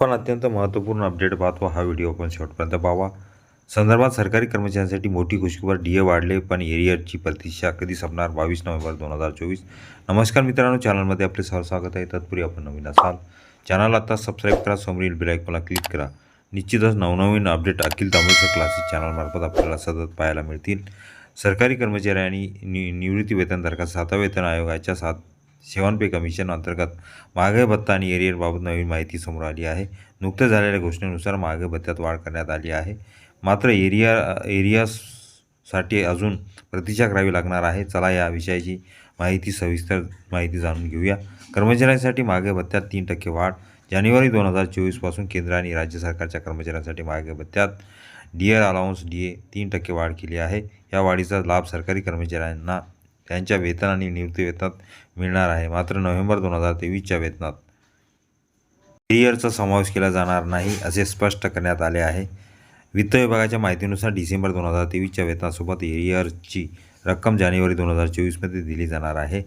पण अत्यंत महत्त्वपूर्ण अपडेट पाहतो हा व्हिडिओ. आपण शेवटपर्यंत पाहावा. संदर्भात सरकारी कर्मचाऱ्यांसाठी मोठी खुशखबर डी ए वाढले पण एरियरची प्रतीक्षा कधी संपणार? बावीस नोव्हेंबर दोन हजार चोवीस. नमस्कार मित्रांनो चॅनलमध्ये आपले सह स्वागत आहे. तत्पूर्वी आपण नवीन असाल चॅनल आता सबस्क्राईब करा समोरील बेलायकॉनला क्लिक करा. निश्चितच नवनवीन अपडेट अखिल तांबेसर क्लासेस चॅनलमार्फत आपल्याला सतत पाहायला मिळतील. सरकारी कर्मचारी आणि नि निवृत्ती वेतनधारकात सातव्या वेतन आयोगाच्या सात सेवन पे कमिशन अंतर्गत महागाई भत्ता आणि एरियरबाबत नवीन माहिती समोर आली आहे. नुकत्याच झालेल्या घोषणेनुसार महागाई भत्त्यात वाढ करण्यात आली आहे. मात्र एरिया एरियासाठी अजून प्रतीक्षा करावी लागणार आहे. चला या विषयाची माहिती सविस्तर माहिती जाणून घेऊया. कर्मचाऱ्यांसाठी महागाई भत्त्यात तीन टक्के वाढ. जानेवारी दोन हजार चोवीसपासून केंद्र आणि राज्य सरकारच्या कर्मचाऱ्यांसाठी महागाई भत्त्यात dearness allowance D A तीन टक्के वाढ केली आहे. या वाढीचा लाभ सरकारी कर्मचाऱ्यांना त्यांच्या वेतन आणि निवृत्ती वेतनात मिळणार आहे. मात्र नोव्हेंबर दोन हजार तेवीसच्या वेतनात एरियरचा समावेश केला जाणार नाही असे स्पष्ट करण्यात आले आहे. वित्त विभागाच्या माहितीनुसार डिसेंबर दोन हजार तेवीसच्या वेतनासोबत एरियरची रक्कम जानेवारी दोन हजार चोवीसमध्ये दिली जाणार आहे.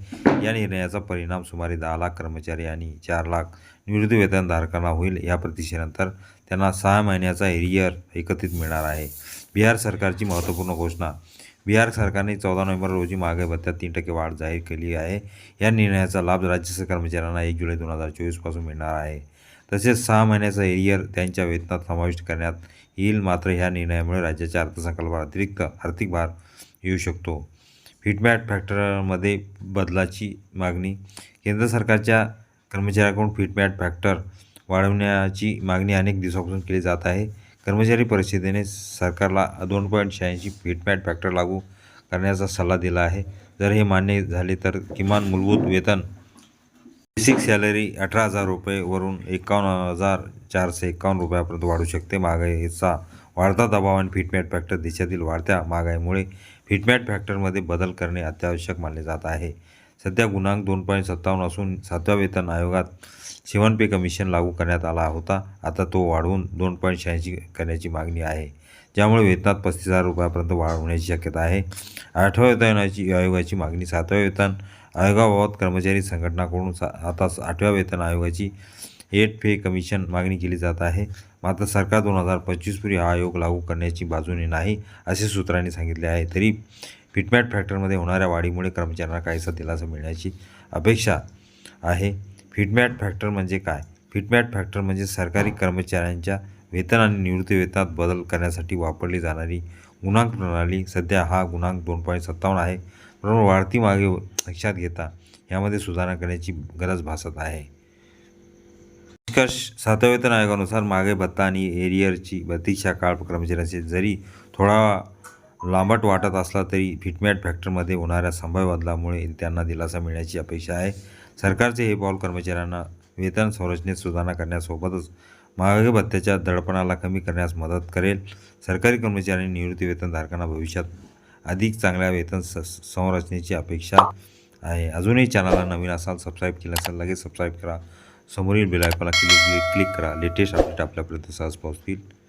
या निर्णयाचा परिणाम सुमारे दहा लाख कर्मचारी आणि चार लाख निवृत्ती वेतनधारकांना होईल. या प्रतीक्षेनंतर त्यांना सहा महिन्याचा एरियर एकत्रित मिळणार आहे. बिहार सरकारची महत्त्वपूर्ण घोषणा बिहार सरकारने चौदा नोव्हेंबर रोजी महागाई भत्त्यात तीन टक्के वाढ जाहीर केली आहे. या निर्णयाचा लाभ राज्य कर्मचाऱ्यांना एक जुलै दोन हजार चोवीसपासून मिळणार आहे. तसेच सहा महिन्याचा एरियर त्यांच्या वेतनात समाविष्ट करण्यात येईल. मात्र ह्या निर्णयामुळे राज्याच्या अर्थसंकल्पावर अतिरिक्त आर्थिक भार येऊ शकतो. फिटमॅट फॅक्टरमध्ये बदलाची मागणी केंद्र सरकारच्या कर्मचाऱ्यांकडून फिटमॅट फॅक्टर वाढवण्याची मागणी अनेक दिवसापासून केली जात आहे. कर्मचारी परिषदेने सरकारला दोन पॉईंट शहाऐंशी फिटमॅट फॅक्टर लागू करण्याचा सल्ला दिला आहे. जर हे मान्य झाले तर किमान मूलभूत वेतन बेसिक सॅलरी अठरा हजार रुपयेवरून एकावन्न हजार चारशे एकावन्न रुपयापर्यंत वाढू शकते. महागाईचा वाढता दबाव आणि फिटमॅट फॅक्टर देशातील वाढत्या महागाईमुळे फिटमॅट फॅक्टरमध्ये बदल करणे अत्यावश्यक मानले जात आहे. सध्या गुणांक दोन पॉईंट सत्तावन्न असून सातव्या वेतन आयोगात सेवन पे कमिशन लागू करण्यात आला होता. आता तो वाढवून दोन पॉईंट शहाऐंशी करण्याची मागणी आहे. ज्यामुळे वेतनात पस्तीस हजार रुपयापर्यंत वाढ होण्याची शक्यता आहे. आठव्या वेतनाची आयोगाची मागणी सातव्या वेतन आयोगाबाबत कर्मचारी संघटनाकडून सा आता आठव्या वेतन आयोगाची एट पे कमिशन मागणी केली जात आहे. मात्र सरकार दोन हजार पंचवीसपूर्वी हा आयोग लागू करण्याची बाजूने नाही असे सूत्रांनी सांगितले आहे. तरी फिटमॅट फॅक्टरमध्ये होणाऱ्या वाढीमुळे कर्मचाऱ्यांना काहीसा दिलासा मिळण्याची अपेक्षा आहे. फिटमॅट फॅक्टर म्हणजे काय? फिटमॅट फॅक्टर म्हणजे सरकारी कर्मचाऱ्यांच्या वेतन आणि निवृत्ती वेतनात बदल करण्यासाठी वापरली जाणारी गुणांक प्रणाली. सध्या हा गुणांक दोन पॉईंट सत्तावन्न आहे. परंतु वाढती मागे लक्षात घेता यामध्ये सुधारणा करण्याची गरज भासत आहे. निष्कर्ष सातव्या वेतन आयोगानुसार मागे भत्ता आणि एरियरची प्रतीक्षा काळ कर्मचाऱ्यांचे जरी थोडा लांबट वाटत असला तरी फिटमॅट फॅक्टरमध्ये होणाऱ्या संभाव्य बदलामुळे त्यांना दिलासा मिळण्याची अपेक्षा आहे. सरकारचे हे पाऊल कर्मचाऱ्यांना वेतन संरचनेत सुधारणा करण्यासोबतच महागाई भत्त्याच्या दडपणाला कमी करण्यास मदत करेल. सरकारी कर्मचाऱ्यांनी निवृत्ती वेतनधारकांना भविष्यात अधिक चांगल्या वेतन स संरचनेची अपेक्षा आहे. अजूनही चॅनलला नवीन असाल सबस्क्राईब केलं असेल लगेच सबस्क्राईब करा. समोरील बेलायकॉनला क्लिक क्लिक करा. लेटेस्ट अपडेट आपल्यापर्यंत सहज पोहोचतील.